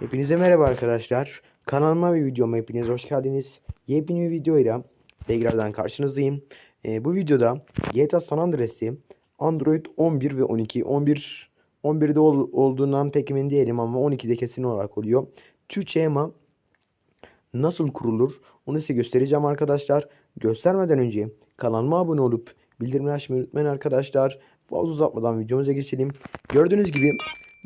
Hepinize merhaba arkadaşlar. Kanalıma ve videoma hepiniz hoş geldiniz. Yepyeni bir videoyla tekrardan karşınızdayım. Ee, bu videoda GTA San Andreas'i Android 11 ve 12 11 11'de ol, olduğundan pek emin değilim ama 12'de kesin olarak oluyor. Türkçe ama nasıl kurulur onu size göstereceğim arkadaşlar. Göstermeden önce kanalıma abone olup bildirimleri açmayı unutmayın arkadaşlar. Fazla uzatmadan videomuza geçelim. Gördüğünüz gibi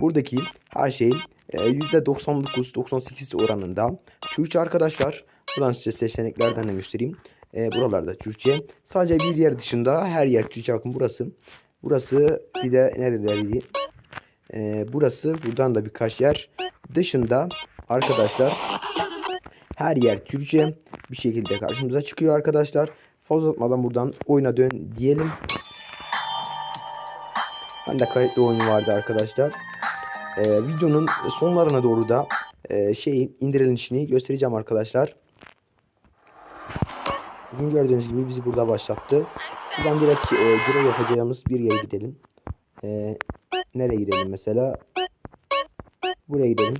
buradaki her şey %99-98 oranında Türkçe arkadaşlar. Buradan size seçeneklerden de göstereyim. E, buralarda Türkçe. Sadece bir yer dışında her yer Türkçe. Bakın burası. Burası bir de nerelerdi? E, burası. Buradan da birkaç yer. Dışında arkadaşlar her yer Türkçe bir şekilde karşımıza çıkıyor arkadaşlar. Fazla uzatmadan buradan oyuna dön diyelim. Ben de kayıtlı oyun vardı arkadaşlar. Ee, videonun sonlarına doğru da e, şey indirilişini göstereceğim arkadaşlar. Bugün gördüğünüz gibi bizi burada başlattı. Buradan direkt e, görev yapacağımız bir yere gidelim. E, nereye gidelim mesela? Buraya gidelim.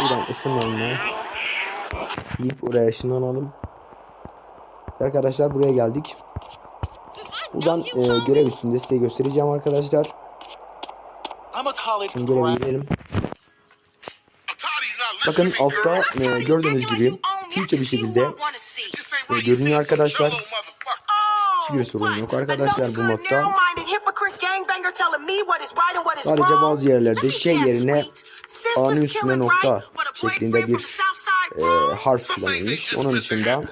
Buradan ışınlanma deyip oraya ışınlanalım. Arkadaşlar buraya geldik. Buradan e, görev üstünde size göstereceğim arkadaşlar. Gidelim. Bakın altta e, gördüğünüz gibi Türkçe bir şekilde e, görünüyor arkadaşlar. Hiçbir sorun yok arkadaşlar bu modda. Sadece bazı yerlerde şey yerine A'nın üstüne nokta şeklinde bir e, harf kullanılmış. Onun dışında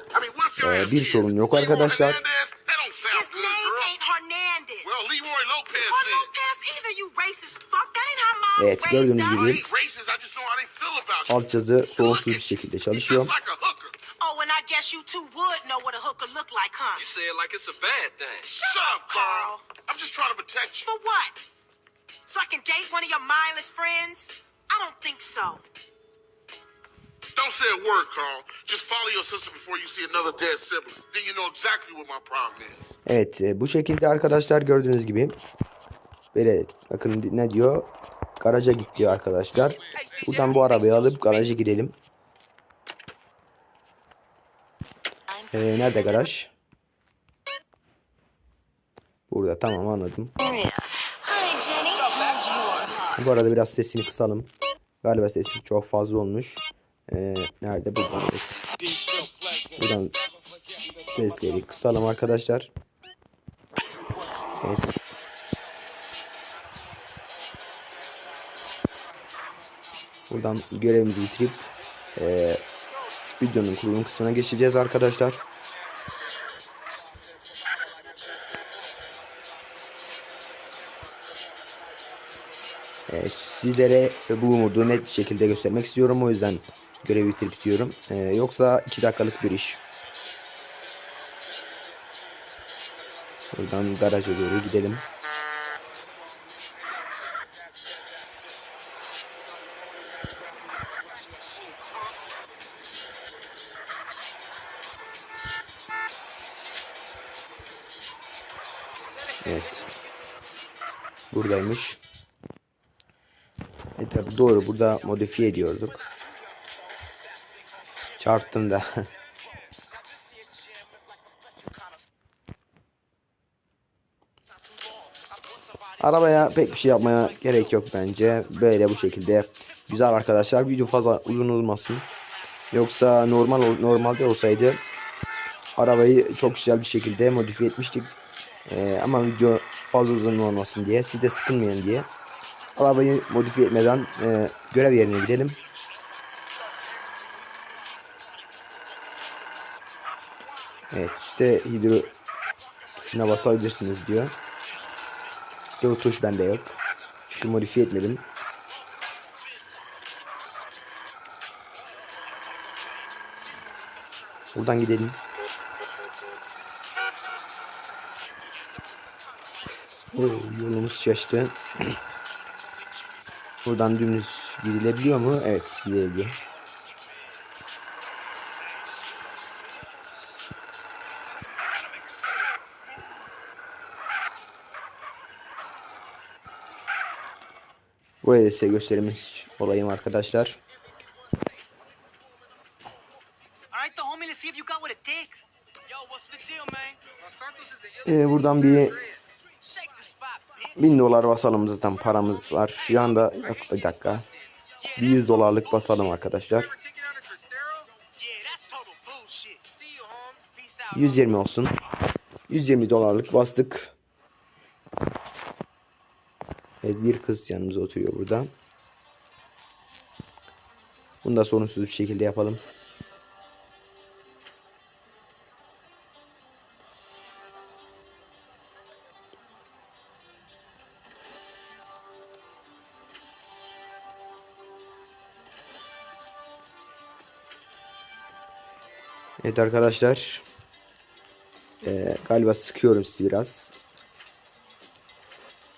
e, bir sorun yok arkadaşlar. Evet gördüğünüz gibi alt yazı sorunsuz bir şekilde çalışıyor. Oh, and I guess you two would know what a hooker look like, huh? You say it like it's a bad thing. Shut, up, Carl. I'm just trying to protect you. For what? So I can date one of your mindless friends? I don't think so. Don't say a word, Carl. Just follow your sister before you see another dead sibling. Then you know exactly what my problem is. Evet e, bu şekilde arkadaşlar gördüğünüz gibi böyle bakın ne diyor garaja git diyor arkadaşlar. Buradan bu arabayı alıp garaja gidelim. Ee, nerede garaj? Burada tamam anladım. Bu arada biraz sesini kısalım. Galiba sesi çok fazla olmuş. Ee, nerede? Burada evet. Buradan sesleri kısalım arkadaşlar. Evet. Buradan görevimizi bitirip eee videonun kurulum kısmına geçeceğiz arkadaşlar. Ee, sizlere bu umudu net bir şekilde göstermek istiyorum. O yüzden görevi bitirip bitiyorum. Ee, yoksa 2 dakikalık bir iş. Buradan garaja doğru gidelim. Buradaymış. E tabi doğru burada modifiye ediyorduk. Çarptım da. Arabaya pek bir şey yapmaya gerek yok bence. Böyle bu şekilde güzel arkadaşlar. Video fazla uzun olmasın. Yoksa normal normalde olsaydı arabayı çok güzel bir şekilde modifiye etmiştik. Ee, ama video fazla uzun olmasın diye, siz de sıkılmayın diye arabayı modifiye etmeden e, görev yerine gidelim. Evet işte hidro tuşuna basabilirsiniz diyor. İşte o tuş bende yok. Çünkü modifiye etmedim. Buradan gidelim. Oo, yolumuz şaştı. Buradan dümdüz gidilebiliyor mu? Evet gidilebiliyor. Buraya da size göstermiş olayım arkadaşlar. Ee, buradan bir 1000 dolar basalım zaten paramız var. Şu anda yok bir dakika. Bir 100 dolarlık basalım arkadaşlar. Yeah, that's total bullshit. See you, home. Peace out. 120 olsun. 120 dolarlık bastık. Evet bir kız yanımıza oturuyor burada. Bunu da sorunsuz bir şekilde yapalım. Evet arkadaşlar. Ee, galiba sıkıyorum sizi biraz.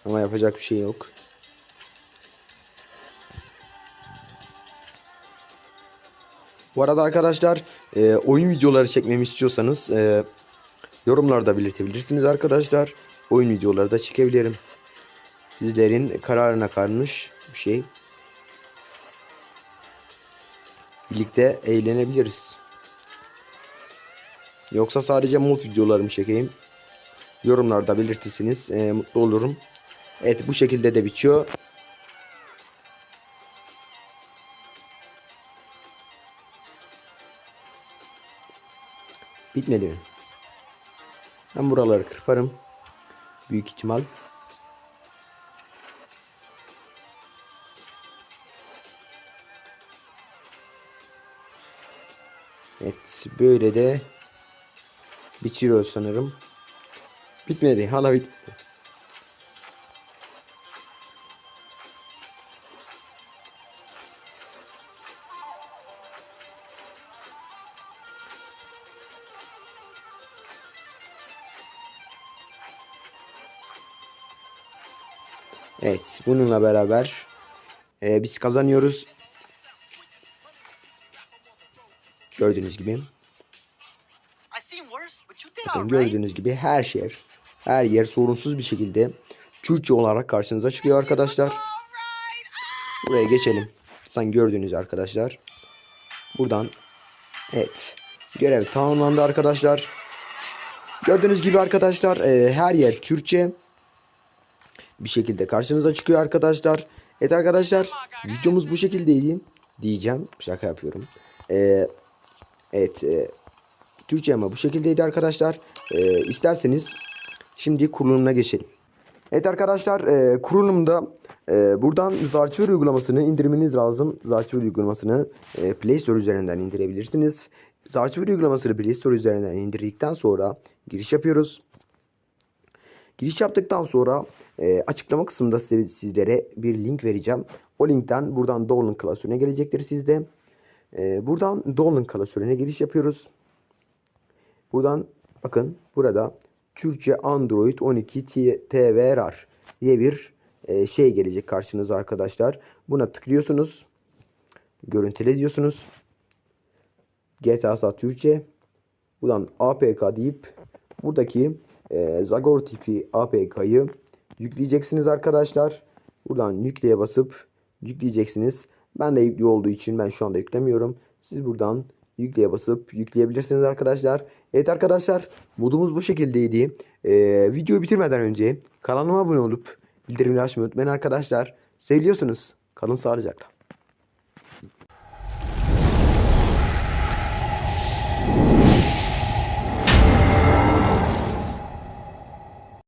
Ama yapacak bir şey yok. Bu arada arkadaşlar e, oyun videoları çekmemi istiyorsanız e, yorumlarda belirtebilirsiniz arkadaşlar. Oyun videoları da çekebilirim. Sizlerin kararına kalmış bir şey. Birlikte eğlenebiliriz. Yoksa sadece mod videolarımı çekeyim. Yorumlarda belirtirsiniz. e, mutlu olurum. Evet bu şekilde de bitiyor. Bitmedi mi? Ben buraları kırparım. Büyük ihtimal. Evet böyle de bitiyor sanırım. Bitmedi. Hala bitmedi. Evet, bununla beraber e, biz kazanıyoruz. Gördüğünüz gibi. Right. gördüğünüz gibi her şey, her yer sorunsuz bir şekilde Türkçe olarak karşınıza çıkıyor arkadaşlar. Buraya geçelim. Sen gördüğünüz arkadaşlar. Buradan evet görev tamamlandı arkadaşlar. Gördüğünüz gibi arkadaşlar e, her yer Türkçe bir şekilde karşınıza çıkıyor arkadaşlar. Evet arkadaşlar videomuz bu şekildeydi diyeceğim. Şaka yapıyorum. E, evet e, Türkçe ama bu şekildeydi arkadaşlar. E, isterseniz şimdi kurulumuna geçelim. Evet arkadaşlar e, kurulumda e, buradan Zarchiver uygulamasını indirmeniz lazım. Zarchiver uygulamasını e, Play Store üzerinden indirebilirsiniz. Zarchiver uygulamasını Play Store üzerinden indirdikten sonra giriş yapıyoruz. Giriş yaptıktan sonra e, açıklama kısmında size, sizlere bir link vereceğim. O linkten buradan Download klasörüne gelecektir sizde. E, buradan Download klasörüne giriş yapıyoruz. Buradan bakın burada Türkçe Android 12 T- TV RAR diye bir e, şey gelecek karşınıza arkadaşlar. Buna tıklıyorsunuz. Görüntüle diyorsunuz. GTA Türkçe. Buradan APK deyip buradaki e, Zagor tipi APK'yı yükleyeceksiniz arkadaşlar. Buradan yükleye basıp yükleyeceksiniz. Ben de yüklü olduğu için ben şu anda yüklemiyorum. Siz buradan yükleye basıp yükleyebilirsiniz arkadaşlar. Evet arkadaşlar modumuz bu şekildeydi. Ee, videoyu bitirmeden önce kanalıma abone olup bildirimleri açmayı unutmayın arkadaşlar. Seviyorsunuz. Kalın sağlıcakla.